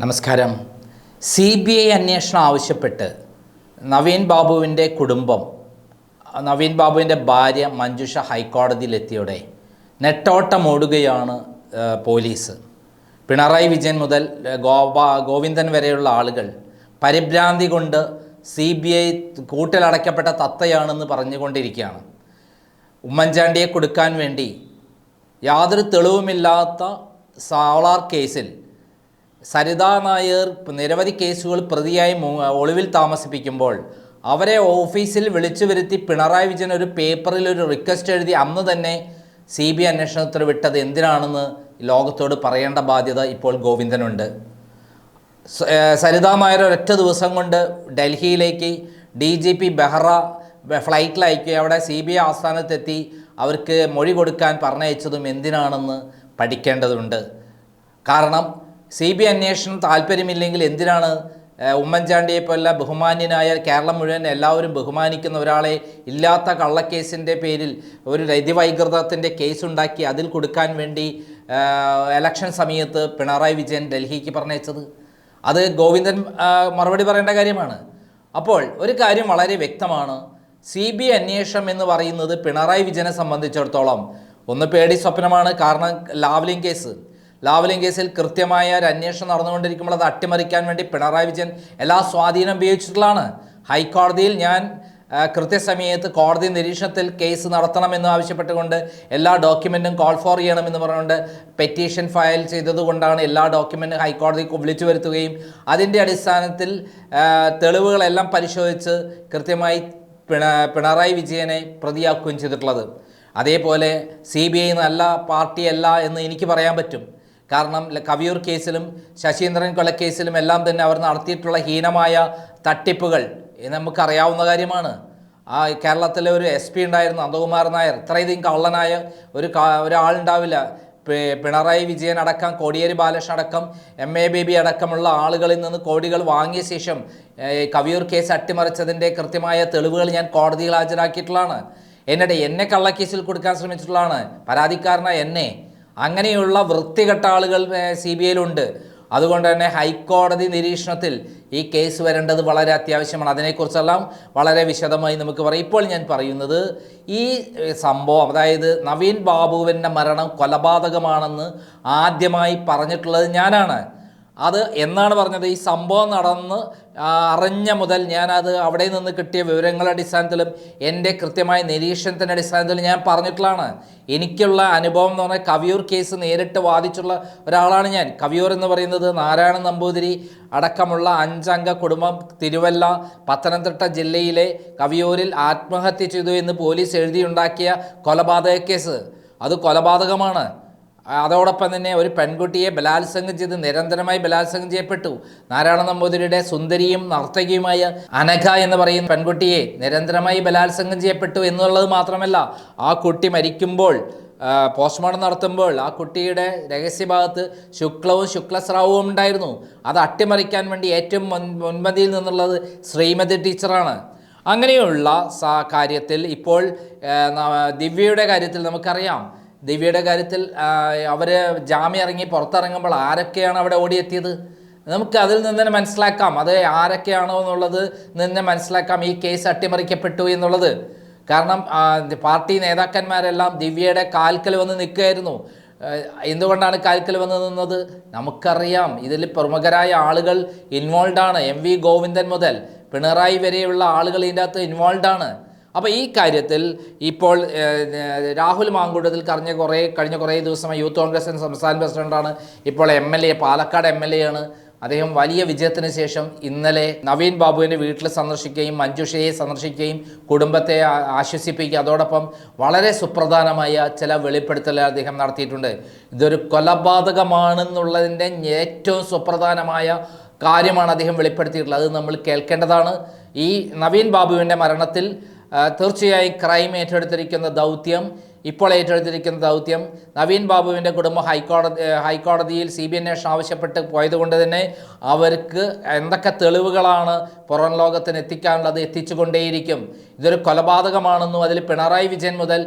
നമസ്കാരം. C B I അന്വേഷണം ആവശ്യപ്പെട്ട് നവീൻ ബാബുവിന്റെ കുടുംബം നവീൻ ബാബുവിന്റെ ഭാര്യ മഞ്ജുഷ ഹൈക്കോടതിയിലെത്തിയോടെ നെട്ടോട്ടമോടുകയാണ് പോലീസ്. പിണറായി വിജയൻ മുതൽ ഗോപാ ഗോവിന്ദൻ വരെയുള്ള ആളുകൾ പരിഭ്രാന്തി കൊണ്ട് സി ബി ഐ കൂട്ടിലടയ്ക്കപ്പെട്ട തത്തയാണെന്ന് പറഞ്ഞുകൊണ്ടിരിക്കുകയാണ്. ഉമ്മൻചാണ്ടിയെ കൊടുക്കാൻ വേണ്ടി യാതൊരു തെളിവുമില്ലാത്ത സോളാർ കേസിൽ സരിതാ നായർ നിരവധി കേസുകൾ പ്രതിയായി ഒളിവിൽ താമസിപ്പിക്കുമ്പോൾ അവരെ ഓഫീസിൽ വിളിച്ചു വരുത്തി പിണറായി വിജയൻ ഒരു പേപ്പറിൽ ഒരു റിക്വസ്റ്റ് എഴുതി അന്ന് തന്നെ സി ബി അന്വേഷണത്തിന് വിട്ടത് എന്തിനാണെന്ന് ലോകത്തോട് പറയേണ്ട ബാധ്യത ഇപ്പോൾ ഗോവിന്ദനുണ്ട്. സരിതാ നായർ ഒരൊറ്റ ദിവസം കൊണ്ട് ഡൽഹിയിലേക്ക് ഡി ജി പി ബെഹ്റ ഫ്ലൈറ്റിൽ അയക്കുകയും അവിടെ സി ബി ഐ ആസ്ഥാനത്തെത്തി അവർക്ക് മൊഴി കൊടുക്കാൻ പറഞ്ഞയച്ചതും എന്തിനാണെന്ന് പഠിക്കേണ്ടതുണ്ട്. കാരണം സി ബി അന്വേഷണം താല്പര്യമില്ലെങ്കിൽ എന്തിനാണ് ഉമ്മൻചാണ്ടിയെ പോലെ ബഹുമാന്യനായ കേരളം മുഴുവൻ എല്ലാവരും ബഹുമാനിക്കുന്ന ഒരാളെ ഇല്ലാത്ത കള്ളക്കേസിന്റെ പേരിൽ ഒരു രതിവൈകൃതത്തിന്റെ കേസുണ്ടാക്കി അതിൽ കൊടുക്കാൻ വേണ്ടി എലക്ഷൻ സമയത്ത് പിണറായി വിജയൻ ഡൽഹിക്ക് പറഞ്ഞയച്ചത്? അത് ഗോവിന്ദൻ മറുപടി പറയേണ്ട കാര്യമാണ്. അപ്പോൾ ഒരു കാര്യം വളരെ വ്യക്തമാണ്. സി ബി അന്വേഷണം എന്ന് പറയുന്നത് പിണറായി വിജയനെ സംബന്ധിച്ചിടത്തോളം ഒന്ന് പേടി സ്വപ്നമാണ്. കാരണം ലാവ്ലിംഗ് കേസ് ലാവ്ലിംഗ് കേസിൽ കൃത്യമായ ഒരു അന്വേഷണം നടന്നുകൊണ്ടിരിക്കുമ്പോൾ അത് അട്ടിമറിക്കാൻ വേണ്ടി പിണറായി വിജയൻ എല്ലാ സ്വാധീനം ഉപയോഗിച്ചിട്ടുള്ളതാണ്. ഹൈക്കോടതിയിൽ ഞാൻ കൃത്യസമയത്ത് കോടതി നിരീക്ഷണത്തിൽ കേസ് നടത്തണമെന്ന് ആവശ്യപ്പെട്ടുകൊണ്ട് എല്ലാ ഡോക്യുമെന്റും കോൾ ഫോർ ചെയ്യണമെന്ന് പറഞ്ഞുകൊണ്ട് പെറ്റീഷൻ ഫയൽ ചെയ്തതുകൊണ്ടാണ് എല്ലാ ഡോക്യുമെന്റും ഹൈക്കോടതിക്ക് വിളിച്ചു വരുത്തുകയും അതിന്റെ അടിസ്ഥാനത്തിൽ തെളിവുകളെല്ലാം പരിശോധിച്ച് കൃത്യമായി പിണ പിണറായി വിജയനെ പ്രതിയാക്കുകയും ചെയ്തിട്ടുള്ളത്. അതേപോലെ സി ബി ഐ നല്ല പാർട്ടിയല്ല എന്ന് എനിക്ക് പറയാൻ പറ്റും. കാരണം കവിയൂർ കേസിലും ശശീന്ദ്രൻ കൊലക്കേസിലും എല്ലാം തന്നെ അവർ നടത്തിയിട്ടുള്ള ഹീനമായ തട്ടിപ്പുകൾ നമുക്കറിയാവുന്ന കാര്യമാണ്. ആ കേരളത്തിലെ ഒരു എസ് പി ഉണ്ടായിരുന്നു നന്ദകുമാർ നായർ. ഇത്രയധികം കള്ളനായ ഒരു ഒരാളുണ്ടാവില്ല. പിണറായി വിജയൻ അടക്കം കോടിയേരി ബാലകൃഷ്ണൻ അടക്കം എം എ ബേബി അടക്കമുള്ള ആളുകളിൽ നിന്ന് കോടികൾ വാങ്ങിയ ശേഷം കവിയൂർ കേസ് അട്ടിമറിച്ചതിന്റെ കൃത്യമായ തെളിവുകൾ ഞാൻ കോടതിയിൽ ഹാജരാക്കിയിട്ടുള്ളതാണ്. എന്നിട്ട് എന്നെ കള്ളക്കേസിൽ കൊടുക്കാൻ ശ്രമിച്ചിട്ടുള്ളതാണ്. പരാതിക്കാരനായ എന്നെ അങ്ങനെയുള്ള വൃത്തികെട്ട ആളുകൾ സി ബി ഐയിലുണ്ട്. അതുകൊണ്ട് തന്നെ ഹൈക്കോടതി നിരീക്ഷണത്തിൽ ഈ കേസ് വരേണ്ടത് വളരെ അത്യാവശ്യമാണ്. അതിനെക്കുറിച്ചെല്ലാം വളരെ വിശദമായി നമുക്ക് പറയാം. ഇപ്പോൾ ഞാൻ പറയുന്നത് ഈ സംഭവം അതായത് നവീൻ ബാബുവിന്റെ മരണം കൊലപാതകമാണെന്ന് ആദ്യമായി പറഞ്ഞിട്ടുള്ളത് ഞാനാണ്. അത് എന്നാണ് പറഞ്ഞത്? ഈ സംഭവം നടന്ന് അറിഞ്ഞ മുതൽ ഞാനത് അവിടെ നിന്ന് കിട്ടിയ വിവരങ്ങളുടെ അടിസ്ഥാനത്തിലും എന്റെ കൃത്യമായ നിരീക്ഷണത്തിന്റെ അടിസ്ഥാനത്തിലും ഞാൻ പറഞ്ഞിട്ടുള്ളതാണ്. എനിക്കുള്ള അനുഭവം എന്ന് പറഞ്ഞാൽ കവിയൂർ കേസ് നേരിട്ട് വാദിച്ചുള്ള ഒരാളാണ് ഞാൻ. കവിയൂർ എന്ന് പറയുന്നത് നാരായണ നമ്പൂതിരി അടക്കമുള്ള അഞ്ചംഗ കുടുംബം തിരുവല്ല പത്തനംതിട്ട ജില്ലയിലെ കവിയൂരിൽ ആത്മഹത്യ ചെയ്തു എന്ന് പോലീസ് എഴുതിയുണ്ടാക്കിയ കൊലപാതക കേസ്. അത് കൊലപാതകമാണ്. അതോടൊപ്പം തന്നെ ഒരു പെൺകുട്ടിയെ ബലാത്സംഗം ചെയ്ത് നിരന്തരമായി ബലാത്സംഗം ചെയ്യപ്പെട്ടു. നാരായണ നമ്പൂതിരിയുടെ സുന്ദരിയും നർത്തകിയുമായ അനഘ എന്ന് പറയുന്ന പെൺകുട്ടിയെ നിരന്തരമായി ബലാത്സംഗം ചെയ്യപ്പെട്ടു എന്നുള്ളത് മാത്രമല്ല ആ കുട്ടി മരിക്കുമ്പോൾ പോസ്റ്റ്മോർട്ടം നടത്തുമ്പോൾ ആ കുട്ടിയുടെ രഹസ്യഭാഗത്ത് ശുക്ലവും ശുക്ലസ്രാവവും ഉണ്ടായിരുന്നു. അത് അട്ടിമറിക്കാൻ വേണ്ടി ഏറ്റവും മുൻ മുൻപന്തിയിൽ നിന്നുള്ളത് ശ്രീമതി ടീച്ചറാണ്. അങ്ങനെയുള്ള കാര്യത്തിൽ ഇപ്പോൾ ദിവ്യയുടെ കാര്യത്തിൽ നമുക്കറിയാം. ദിവ്യയുടെ കാര്യത്തിൽ അവർ ജാമ്യം ഇറങ്ങി പുറത്തിറങ്ങുമ്പോൾ ആരൊക്കെയാണ് അവിടെ ഓടിയെത്തിയത്? നമുക്ക് അതിൽ നിന്ന് തന്നെ മനസ്സിലാക്കാം. അത് ആരൊക്കെയാണോ എന്നുള്ളത് നിന്ന് മനസ്സിലാക്കാം. ഈ കേസ് അട്ടിമറിക്കപ്പെട്ടു എന്നുള്ളത്. കാരണം പാർട്ടി നേതാക്കന്മാരെല്ലാം ദിവ്യയുടെ കാൽക്കൽ വന്ന് നിൽക്കുകയായിരുന്നു. എന്തുകൊണ്ടാണ് കാൽക്കൽ വന്ന് നിന്നത്? നമുക്കറിയാം. ഇതിൽ പ്രമുഖരായ ആളുകൾ ഇൻവോൾവ് ആണ്. എം വി ഗോവിന്ദൻ മുതൽ പിണറായി വരെയുള്ള ആളുകൾ ഇതിന്റെ അകത്ത് ഇൻവോൾവ് ആണ്. അപ്പോൾ ഈ കാര്യത്തിൽ ഇപ്പോൾ രാഹുൽ മാങ്കൂട്ടത്തിൽ കറിഞ്ഞ കുറേ കഴിഞ്ഞ കുറേ ദിവസമായി യൂത്ത് കോൺഗ്രസിന്റെ സംസ്ഥാന പ്രസിഡന്റാണ്. ഇപ്പോൾ M L A Palakkad M L A ആണ് അദ്ദേഹം വലിയ വിജയത്തിന് ശേഷം ഇന്നലെ നവീൻ ബാബുവിന്റെ വീട്ടിൽ സന്ദർശിക്കുകയും മഞ്ജുഷയെ സന്ദർശിക്കുകയും കുടുംബത്തെ ആശ്വസിപ്പിക്കുക അതോടൊപ്പം വളരെ സുപ്രധാനമായ ചില വെളിപ്പെടുത്തലുകൾ അദ്ദേഹം നടത്തിയിട്ടുണ്ട്. ഇതൊരു കൊലപാതകമാണെന്നുള്ളതിന്റെ ഏറ്റവും സുപ്രധാനമായ കാര്യമാണ് അദ്ദേഹം വെളിപ്പെടുത്തിയിട്ടുള്ളത്. അത് നമ്മൾ കേൾക്കേണ്ടതാണ്. ഈ നവീൻ ബാബുവിന്റെ മരണത്തിൽ തീർച്ചയായും ക്രൈം ഏറ്റെടുത്തിരിക്കുന്ന ദൗത്യം ഇപ്പോൾ ഏറ്റെടുത്തിരിക്കുന്ന ദൗത്യം നവീൻ ബാബുവിന്റെ കുടുംബം ഹൈക്കോടതി ഹൈക്കോടതിയിൽ സി ബി അന്വേഷണം ആവശ്യപ്പെട്ട് പോയതുകൊണ്ട് തന്നെ അവർക്ക് എന്തൊക്കെ തെളിവുകളാണ് പുറം ലോകത്തിന് എത്തിക്കാനുള്ളത് എത്തിച്ചുകൊണ്ടേയിരിക്കും. ഇതൊരു കൊലപാതകമാണെന്നും അതിൽ പിണറായി വിജയൻ മുതൽ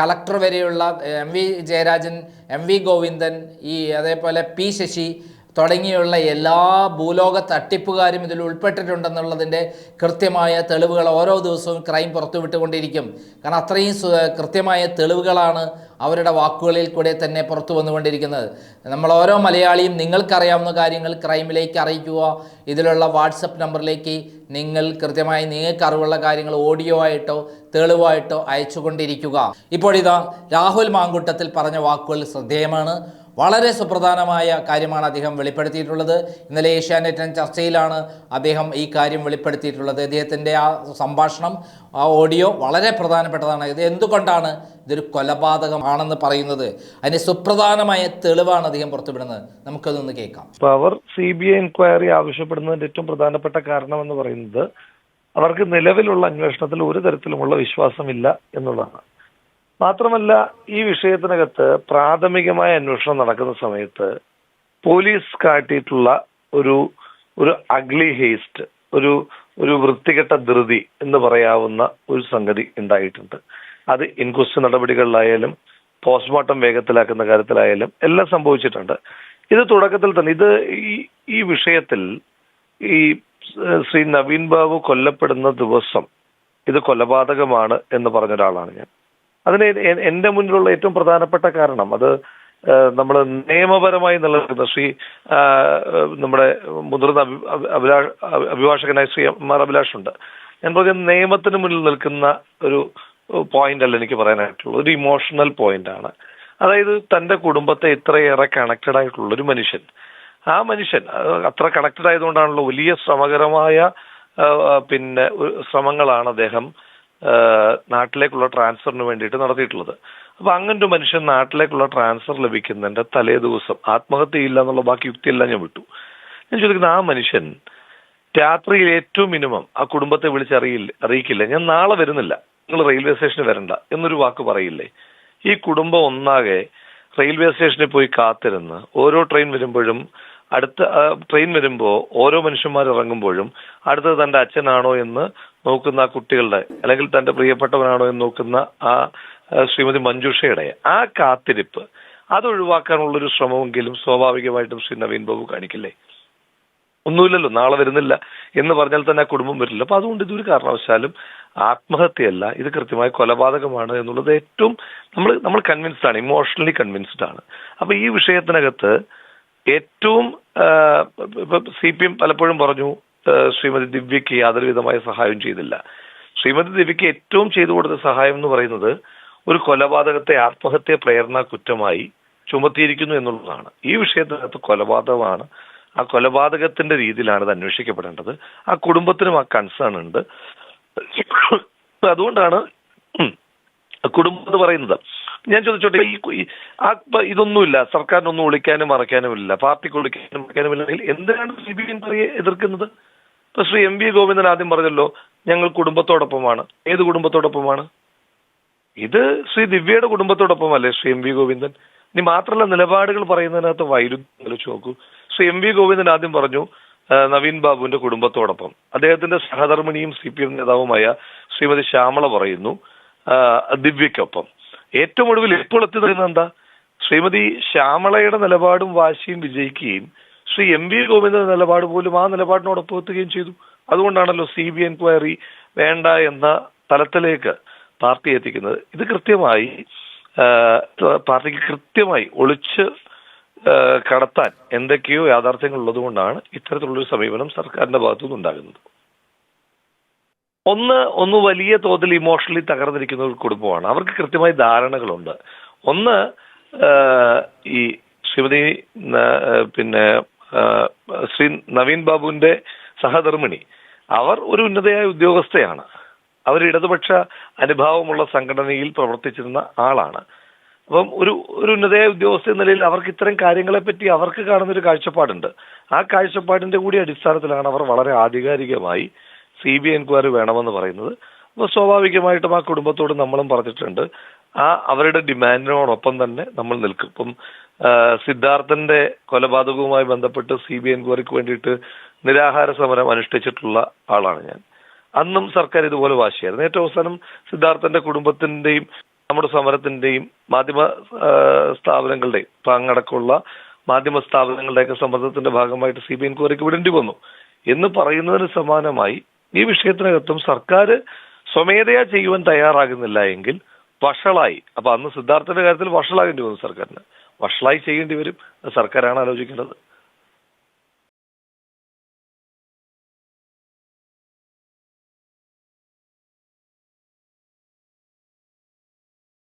കളക്ടർ വരെയുള്ള M V Jayarajan M V Govindan ഈ അതേപോലെ പി ശശി തുടങ്ങിയുള്ള എല്ലാ ഭൂലോക തട്ടിപ്പുകാരും ഇതിൽ ഉൾപ്പെട്ടിട്ടുണ്ടെന്നുള്ളതിന്റെ കൃത്യമായ തെളിവുകൾ ഓരോ ദിവസവും ക്രൈം പുറത്തുവിട്ടുകൊണ്ടിരിക്കും. കാരണം അത്രയും കൃത്യമായ തെളിവുകളാണ് അവരുടെ വാക്കുകളിൽ കൂടെ തന്നെ പുറത്തു വന്നുകൊണ്ടിരിക്കുന്നത്. നമ്മൾ ഓരോ മലയാളിയും നിങ്ങൾക്കറിയാവുന്ന കാര്യങ്ങൾ ക്രൈമിലേക്ക് അറിയിക്കുക. ഇതിലുള്ള വാട്സപ്പ് നമ്പറിലേക്ക് നിങ്ങൾ കൃത്യമായി നിങ്ങൾക്ക് അറിവുള്ള കാര്യങ്ങൾ ഓഡിയോ ആയിട്ടോ തെളിവായിട്ടോ അയച്ചുകൊണ്ടിരിക്കുക. ഇപ്പോൾ ഇതാ രാഹുൽ മാങ്കുട്ടത്തിൽ പറഞ്ഞ വാക്കുകൾ ശ്രദ്ധേയമാണ്. വളരെ സുപ്രധാനമായ കാര്യമാണ് അദ്ദേഹം വെളിപ്പെടുത്തിയിട്ടുള്ളത്. ഇന്നലെ ഏഷ്യാനെറ്റിൻ ചർച്ചയിലാണ് അദ്ദേഹം ഈ കാര്യം വെളിപ്പെടുത്തിയിട്ടുള്ളത്. അദ്ദേഹത്തിന്റെ ആ സംഭാഷണം ആ ഓഡിയോ വളരെ പ്രധാനപ്പെട്ടതാണ്. ഇത് എന്തുകൊണ്ടാണ് ഇതൊരു കൊലപാതകമാണെന്ന് പറയുന്നത്? അതിന് സുപ്രധാനമായ തെളിവാണ് അദ്ദേഹം പുറത്തുവിടുന്നത്. നമുക്കതൊന്ന് കേൾക്കാം. അപ്പൊ അവർ സി ബി ഐ എൻക്വയറി ആവശ്യപ്പെടുന്നതിന്റെ ഏറ്റവും പ്രധാനപ്പെട്ട കാരണം എന്ന് പറയുന്നത് അവർക്ക് നിലവിലുള്ള അന്വേഷണത്തിൽ ഒരു തരത്തിലുമുള്ള വിശ്വാസമില്ല എന്നുള്ളതാണ്. മാത്രമല്ല ഈ വിഷയത്തിനകത്ത് പ്രാഥമികമായ അന്വേഷണം നടക്കുന്ന സമയത്ത് പോലീസ് കാട്ടിയിട്ടുള്ള ഒരു ഒരു അഗ്ലി ഹേസ്റ്റ് ഒരു ഒരു വൃത്തികെട്ട ധൃതി എന്ന് പറയാവുന്ന ഒരു സംഗതി ഉണ്ടായിട്ടുണ്ട്. അത് ഇൻക്വസ്റ്റ് നടപടികളിലായാലും പോസ്റ്റ്മോർട്ടം വേഗത്തിലാക്കുന്ന കാര്യത്തിലായാലും എല്ലാം സംഭവിച്ചിട്ടുണ്ട്. ഇത് തുടക്കത്തിൽ തന്നെ ഇത് ഈ ഈ വിഷയത്തിൽ ഈ ശ്രീ നവീൻ ബാബു കൊല്ലപ്പെടുന്ന ദിവസം ഇത് കൊലപാതകമാണ് എന്ന് പറഞ്ഞ ഒരാളാണ് ഞാൻ. അതിന് എന്റെ മുന്നിലുള്ള ഏറ്റവും പ്രധാനപ്പെട്ട കാരണം. അത് നമ്മൾ നിയമപരമായി നിലനിൽക്കുന്ന ശ്രീ നമ്മുടെ മുതിർന്ന അഭി- അഭി- അഭിലാ- അഭിഭാഷകനായ ശ്രീ എം ആർ അഭിലാഷ് ഉണ്ട് ഞാൻ പറഞ്ഞ നിയമത്തിന് മുന്നിൽ നിൽക്കുന്ന ഒരു പോയിന്റ് അല്ല എനിക്ക് പറയാനായിട്ടുള്ളത്. ഒരു ഇമോഷണൽ പോയിന്റ് ആണ്. അതായത് തന്റെ കുടുംബത്തെ ഇത്രയേറെ കണക്റ്റഡ് ആയിട്ടുള്ള ഒരു മനുഷ്യൻ. ആ മനുഷ്യൻ അത്ര കണക്റ്റഡ് ആയതുകൊണ്ടാണല്ലോ വലിയ ശ്രമകരമായ പിന്നെ ശ്രമങ്ങളാണ് അദ്ദേഹം നാട്ടിലേക്കുള്ള ട്രാൻസ്ഫറിന് വേണ്ടിയിട്ട് നടത്തിയിട്ടുള്ളത്. അപ്പൊ അങ്ങനെ ഒരു മനുഷ്യൻ നാട്ടിലേക്കുള്ള ട്രാൻസ്ഫർ ലഭിക്കുന്നതിന്റെ തലേ ദിവസം ആത്മഹത്യയില്ല എന്നുള്ള ബാക്കി യുക്തിയെല്ലാം ഞാൻ വിട്ടു. ഞാൻ ചോദിക്കുന്നത് ആ മനുഷ്യൻ രാത്രിയിൽ ഏറ്റവും മിനിമം ആ കുടുംബത്തെ വിളിച്ചറിയില്ല അറിയിക്കില്ല. ഞാൻ നാളെ വരുന്നില്ല. നിങ്ങൾ റെയിൽവേ സ്റ്റേഷനിൽ വരണ്ട എന്നൊരു വാക്ക് പറയില്ലേ? ഈ കുടുംബം ഒന്നാകെ റെയിൽവേ സ്റ്റേഷനിൽ പോയി കാത്തിരുന്ന് ഓരോ ട്രെയിൻ വരുമ്പോഴും അടുത്ത ട്രെയിൻ വരുമ്പോൾ ഓരോ മനുഷ്യന്മാർ ഇറങ്ങുമ്പോഴും അടുത്തത് തന്റെ അച്ഛനാണോ എന്ന് നോക്കുന്ന ആ കുട്ടികളുടെ അല്ലെങ്കിൽ തന്റെ പ്രിയപ്പെട്ടവനാണോ എന്ന് നോക്കുന്ന ആ ശ്രീമതി മഞ്ജുഷയുടെ ആ കാത്തിരിപ്പ് അത് ഒഴിവാക്കാനുള്ളൊരു ശ്രമമെങ്കിലും സ്വാഭാവികമായിട്ടും ശ്രീ നവീൻ ബാബു കാണിക്കില്ലേ? ഒന്നുമില്ലല്ലോ നാളെ വരുന്നില്ല എന്ന് പറഞ്ഞാൽ തന്നെ ആ കുടുംബം വരില്ല. അപ്പൊ അതുകൊണ്ട് ഇതൊരു കാരണവശാലും ആത്മഹത്യയല്ല ഇത് കൃത്യമായ കൊലപാതകമാണ് എന്നുള്ളത് ഏറ്റവും നമ്മൾ നമ്മൾ കൺവിൻസ്ഡ് ആണ് ഇമോഷണലി കൺവിൻസ്ഡ് ആണ്. അപ്പൊ ഈ വിഷയത്തിനകത്ത് ഏറ്റവും ഇപ്പൊ സി പി എം പലപ്പോഴും പറഞ്ഞു ശ്രീമതി ദിവ്യയ്ക്ക് യാതൊരു വിധമായ ചെയ്തില്ല. ശ്രീമതി ദിവ്യയ്ക്ക് ഏറ്റവും ചെയ്തു കൊടുത്ത സഹായം എന്ന് പറയുന്നത് ഒരു കൊലപാതകത്തെ ആത്മഹത്യ പ്രേരണ കുറ്റമായി ചുമത്തിയിരിക്കുന്നു എന്നുള്ളതാണ്. ഈ വിഷയത്തിനകത്ത് കൊലപാതകമാണ്. ആ കൊലപാതകത്തിന്റെ രീതിയിലാണ് ഇത് അന്വേഷിക്കപ്പെടേണ്ടത്. ആ കുടുംബത്തിനും ആ കൺസേൺ ഉണ്ട്. അതുകൊണ്ടാണ് കുടുംബം എന്ന് പറയുന്നത്. ഞാൻ ചോദിച്ചോട്ടെ ഈ ഇതൊന്നുമില്ല. സർക്കാരിനൊന്നും ഒളിക്കാനും മറയ്ക്കാനും ഇല്ല പാർട്ടിക്ക് ഒളിക്കാനും മറയ്ക്കാനും ഇല്ലെങ്കിൽ എന്തിനാണ് സി ബി ഐ എതിർക്കുന്നത്? ഇപ്പൊ ശ്രീ എം വി ഗോവിന്ദൻ ആദ്യം പറഞ്ഞല്ലോ ഞങ്ങൾ കുടുംബത്തോടൊപ്പമാണ്. ഏത് കുടുംബത്തോടൊപ്പമാണ്? ഇത് ശ്രീ ദിവ്യയുടെ കുടുംബത്തോടൊപ്പമല്ലേ ശ്രീ എം വി ഗോവിന്ദൻ? ഇനി മാത്രമല്ല നിലപാടുകൾ പറയുന്നതിനകത്ത് വൈരുദ്ധ്യം ആലോചിച്ച് നോക്കൂ. ശ്രീ എം വി ഗോവിന്ദൻ ആദ്യം പറഞ്ഞു നവീൻ ബാബുവിന്റെ കുടുംബത്തോടൊപ്പം. അദ്ദേഹത്തിന്റെ സഹധർമ്മിണിയും സി പി എം നേതാവുമായ ശ്രീമതി ശ്യാമള പറയുന്നു ദിവ്യക്കൊപ്പം ഏറ്റവും ഒടുവിൽ ഇപ്പോൾ എത്തി നിൽക്കുന്നത് എന്താ? ശ്രീമതി ശ്യാമളയുടെ നിലപാടും വാശിയും വിജയിക്കുകയും ശ്രീ എം വി ഗോവിന്ദന്റെ നിലപാട് പോലും ആ നിലപാടിനോടൊപ്പം എത്തുകയും ചെയ്തു. അതുകൊണ്ടാണല്ലോ സി ബി എൻക്വയറി വേണ്ട എന്ന തലത്തിലേക്ക് പാർട്ടി എത്തിക്കുന്നത്. ഇത് കൃത്യമായി പാർട്ടിക്ക് കൃത്യമായി ഒളിച്ച് കടത്താൻ എന്തൊക്കെയോ യാഥാർത്ഥ്യങ്ങൾ ഉള്ളതുകൊണ്ടാണ് ഇത്തരത്തിലുള്ളൊരു സമീപനം സർക്കാരിന്റെ ഭാഗത്തുനിന്ന് ഉണ്ടാകുന്നത്. ഒന്ന് ഒന്ന് വലിയ തോതിൽ ഇമോഷണലി തകർന്നിരിക്കുന്ന ഒരു കുടുംബമാണ്. അവർക്ക് കൃത്യമായി ധാരണകളുണ്ട്. ഒന്ന് ഈ ശ്രീമതി പിന്നെ ശ്രീ നവീൻ ബാബുവിന്റെ സഹധർമ്മിണി. അവർ ഒരു ഉന്നതയായ ഉദ്യോഗസ്ഥയാണ്. അവർ ഇടതുപക്ഷ അനുഭാവമുള്ള സംഘടനയിൽ പ്രവർത്തിച്ചിരുന്ന ആളാണ്. അപ്പം ഒരു ഒരു ഉന്നതയായ ഉദ്യോഗസ്ഥ എന്ന നിലയിൽ അവർക്ക് ഇത്തരം കാര്യങ്ങളെ പറ്റി അവർക്ക് കാണുന്ന ഒരു കാഴ്ചപ്പാടുണ്ട്. ആ കാഴ്ചപ്പാടിന്റെ കൂടി അടിസ്ഥാനത്തിലാണ് അവർ വളരെ ആധികാരികമായി സി ബി ഐ എൻക്വയറി വേണമെന്ന് പറയുന്നത്. അപ്പോൾ സ്വാഭാവികമായിട്ടും ആ കുടുംബത്തോട് നമ്മളും പറഞ്ഞിട്ടുണ്ട്. ആ അവരുടെ ഡിമാൻഡിനോടൊപ്പം തന്നെ നമ്മൾ നിൽക്കും. ഇപ്പം സിദ്ധാർത്ഥന്റെ കൊലപാതകവുമായി ബന്ധപ്പെട്ട് സി ബി എൻക്വയറിക്ക് വേണ്ടിയിട്ട് നിരാഹാര സമരം അനുഷ്ഠിച്ചിട്ടുള്ള ആളാണ് ഞാൻ. അന്നും സർക്കാർ ഇതുപോലെ വാശിയായിരുന്നു. ഏറ്റവും അവസാനം സിദ്ധാർത്ഥന്റെ കുടുംബത്തിന്റെയും നമ്മുടെ സമരത്തിന്റെയും മാധ്യമ സ്ഥാപനങ്ങളുടെയും പങ്കടക്കമുള്ള മാധ്യമ സ്ഥാപനങ്ങളുടെയൊക്കെ സമ്മർദ്ദത്തിന്റെ ഭാഗമായിട്ട് സി ബി എൻക്വയറിക്ക് വിടേണ്ടി വന്നു. എന്ന് പറയുന്നതിന് സമാനമായി ഈ വിഷയത്തിനകത്തും സർക്കാർ സ്വമേധയാ ചെയ്യുവാൻ തയ്യാറാകുന്നില്ല എങ്കിൽ വഷളായി. അപ്പൊ അന്ന് സിദ്ധാർത്ഥന്റെ കാര്യത്തിൽ വഷളാകേണ്ടി വന്നു സർക്കാരിന്. വഷളായി ചെയ്യേണ്ടി വരും സർക്കാരാണ് ആലോചിക്കേണ്ടത്.